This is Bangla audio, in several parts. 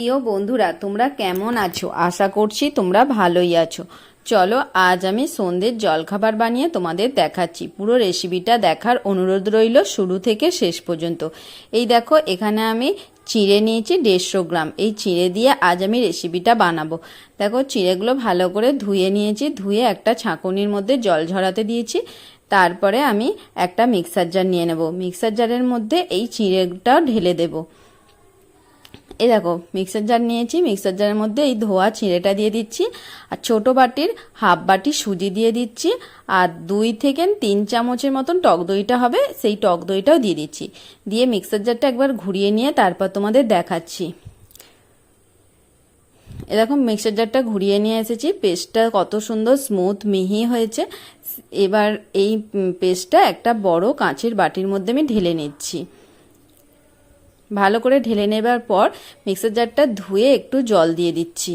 প্রিয় বন্ধুরা, তোমরা কেমন আছো? আশা করছি তোমরা ভালোই আছো। চলো, আজ আমি সন্ধ্যের জলখাবার বানিয়ে তোমাদের দেখাচ্ছি। পুরো রেসিপিটা দেখার অনুরোধ রইল শুরু থেকে শেষ পর্যন্ত। এই দেখো, এখানে আমি চিড়ে নিয়েছি দেড়শো গ্রাম। এই চিড়ে দিয়ে আজ আমি রেসিপিটা বানাবো। দেখো, চিড়েগুলো ভালো করে ধুয়ে নিয়েছি। ধুয়ে একটা ছাঁকুনির মধ্যে জল ঝরাতে দিয়েছি। তারপরে আমি একটা মিক্সার জার নিয়ে নেব। মিক্সার জারের মধ্যে এই চিড়েটা ঢেলে দেবো। এই দেখো মিক্সার জার নিয়েছি মিক্সার জারের মধ্যে এই ধোয়া ছিঁড়েটা দিয়ে দিচ্ছি, আর ছোট বাটির হাফ বাটি সুজি দিয়ে দিচ্ছি, আর দুই থেকে তিন চামচের মতন টক দইটা হবে, সেই টক দইটাও দিয়ে দিচ্ছি। দিয়ে মিক্সার জারটা একবার ঘুরিয়ে নিয়ে তারপর তোমাদের দেখাচ্ছি। এরকম মিক্সার জারটা ঘুরিয়ে নিয়ে এসেছি পেস্টটা কত সুন্দর স্মুথ মিহি হয়েছে। এবার এই পেস্টটা একটা বড় কাঁচের বাটির মধ্যে আমি ঢেলে নিচ্ছি। ভালো করে ঢেলে নেবার পর মিক্সার জারটা ধুয়ে একটু জল দিয়ে দিচ্ছি।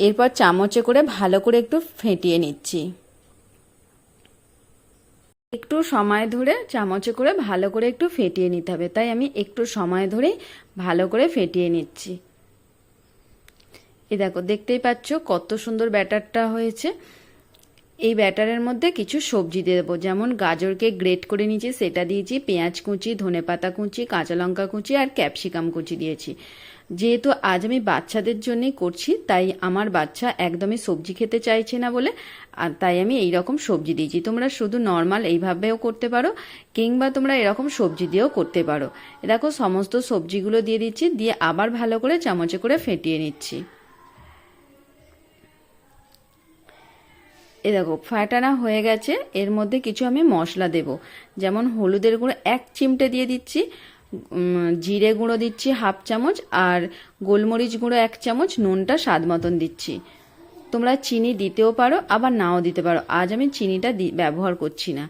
এরপর চামচে করে ভালো করে একটু ফেটিয়ে নিচ্ছি। একটু সময় ধরে চামচে করে ভালো করে একটু ফেটিয়ে নিতে হবে, তাই আমি একটু সময় ধরেই ভালো করে ফেটিয়ে নিচ্ছি। এ দেখো, দেখতেই পাচ্ছ কত সুন্দর ব্যাটারটা হয়েছে। এই ব্যাটারের মধ্যে কিছু সবজি দিয়ে দেবো। যেমন গাজরকে গ্রেট করে নিয়েছি, সেটা দিয়েছি, পেঁয়াজ কুচি ধনে পাতা কুচি, কাঁচা লঙ্কা কুচি আর ক্যাপসিকাম কুচি দিয়েছি। যেহেতু আজ আমি বাচ্চাদের জন্যই করছি, তাই আমার বাচ্চা একদমই সবজি খেতে চাইছে না বলে, আর তাই আমি এই রকম সবজি দিয়েছি। তোমরা শুধু নর্মাল এইভাবেও করতে পারো, কিংবা তোমরা এরকম সবজি দিয়েও করতে পারো। দেখো, সমস্ত সবজিগুলো দিয়ে দিচ্ছি, দিয়ে আবার ভালো করে চামচে করে ফেটিয়ে নিচ্ছি। এ দেখো ফাটানা হয়ে গেছে, এর মধ্যে কিছু আমি মশলা দেব। যেমন হলুদের গুঁড়ো এক চিমটে দিয়ে দিচ্ছি জিরে গুঁড়ো দিচ্ছি হাফ চামচ, আর গোলমরিচ গুঁড়ো এক চামচ, নুনটা স্বাদ মতন দিচ্ছি। তোমরা চিনি দিতেও পারো, আবার নাও দিতে পারো। আজ আমি চিনিটা ব্যবহার করছি না।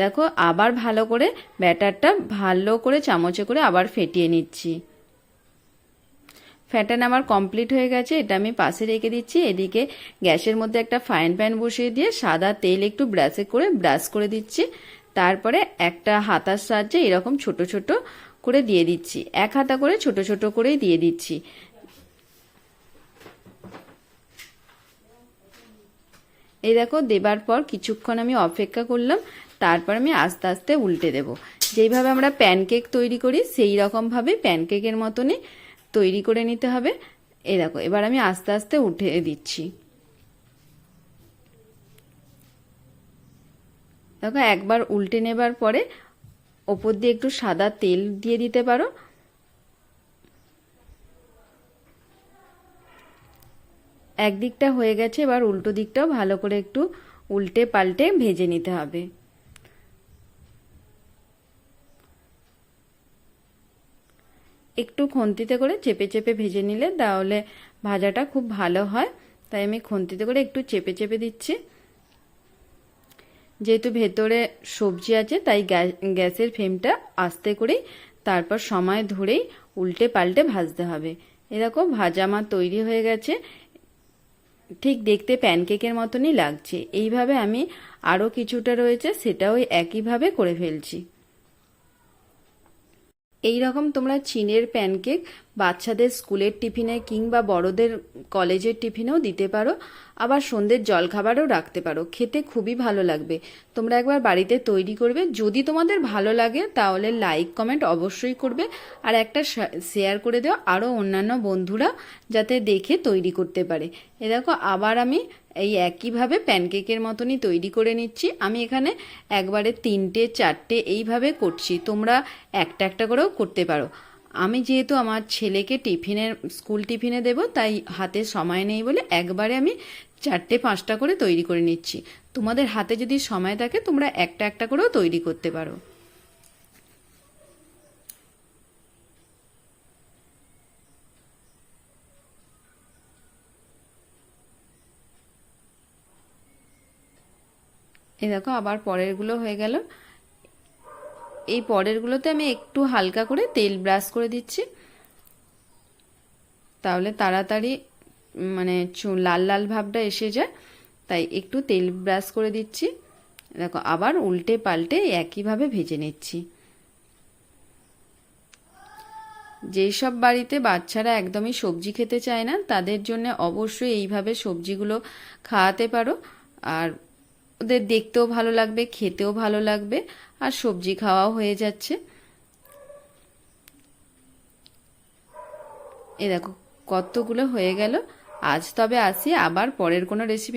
দেখো, আবার ভালো করে ব্যাটারটা ভালো করে চামচে করে আবার ফেটিয়ে নিচ্ছি। ফ্যাটান আমার কমপ্লিট হয়ে গেছে, এটা আমি পাশে রেখে দিচ্ছি, এদিকে গ্যাসের মধ্যে একটা ফাইন প্যান বসিয়ে দিয়ে সাদা তেল একটু ব্রাশে করে ব্রাশ করে দিচ্ছি, তারপরে একটা হাতার সাহায্যে এরকম ছোট ছোট করে দিয়ে দিচ্ছি, এক হাতা করে ছোট ছোট করেই দিয়ে দিচ্ছি। এই দেখো, দেবার পর কিছুক্ষণ আমি অপেক্ষা করলাম, তারপর আমি আস্তে আস্তে উল্টে দেব। যেইভাবে আমরা প্যানকেক তৈরি করি, সেই রকমভাবে প্যানকেকের মতনই তৈরি করে নিতে হবে। এ দেখো, এবার আমি আস্তে আস্তে উঠে দিচ্ছি। দেখো, একবার উল্টে নেবার পরে ওপর দিয়ে একটু সাদা তেল দিয়ে দিতে পারো। একদিকটা হয়ে গেছে, এবার উল্টো দিকটাও ভালো করে একটু উল্টে পাল্টে ভেজে নিতে হবে। একটু খন্তিতে করে চেপে চেপে ভেজে নিলে তাহলে ভাজাটা খুব ভালো হয়। তাই আমি খন্তিতে করে একটু চেপে চেপে দিচ্ছি। যেহেতু ভেতরে সবজি আছে, তাই গ্যাসের ফ্লেমটা আস্তে করেই তারপর সময় ধরেই উল্টে পাল্টে ভাজতে হবে। এরকম ভাজা আমার তৈরি হয়ে গেছে। ঠিক দেখতে প্যানকেকের মতনই লাগছে। এইভাবে আমি আরও কিছুটা রয়েছে, সেটাও একইভাবে করে ফেলছি। এই রকম তোমরা চীনের প্যানকেক বাচ্চাদের স্কুলের টিফিনে কিংবা বড়দের কলেজের টিফিনেও দিতে পারো। আবার সন্ধ্যের জলখাবারও রাখতে পারো। খেতে খুবই ভালো লাগবে। তোমরা একবার বাড়িতে তৈরি করবে। যদি তোমাদের ভালো লাগে, তাহলে লাইক, কমেন্ট অবশ্যই করবে। আর একটা শেয়ার করে দেওয়া আরও অন্যান্য বন্ধুরা যাতে দেখে তৈরি করতে পারে। এ দেখো, আবার আমি এই একইভাবে প্যানকেকের মতনই তৈরি করে নিচ্ছি। আমি এখানে একবারে তিনটে, চারটে এইভাবে করছি। তোমরা একটা একটা করেও করতে পারো। আমি যেহেতু আমার ছেলেকে টিফিনের, স্কুল টিফিনে দেব, তাই হাতে সময় নেই বলে একবারে আমি চারটে, পাঁচটা করে তৈরি করে নিচ্ছি। তোমাদের হাতে যদি সময় থাকে, তোমরা একটা একটা করেও তৈরি করতে পারো। এই দেখো, আবার পরেরগুলো হয়ে গেল। এই পরেরগুলোতে আমি একটু হালকা করে তেল ব্রাশ করে দিচ্ছি। তাহলে তাড়াতাড়ি মানে লাল লাল ভাবটা এসে যায়। তাই একটু তেল ব্রাশ করে দিচ্ছি। দেখো, আবার উল্টে পাল্টে একইভাবে ভেজে নিচ্ছি। যেই সব বাড়িতে বাচ্চারা একদমই সবজি খেতে চায় না, তাদের জন্য অবশ্যই এইভাবে সবজিগুলো খাওয়াতে পারো। আর ওদের দেখতেও ভালো লাগবে, খেতেও ভালো লাগবে, আর সবজি খাওয়াও হয়ে যাচ্ছে। এ দেখো, কতগুলো হয়ে গেল। আজ তবে আসি, আবার পরের কোনো রেসিপি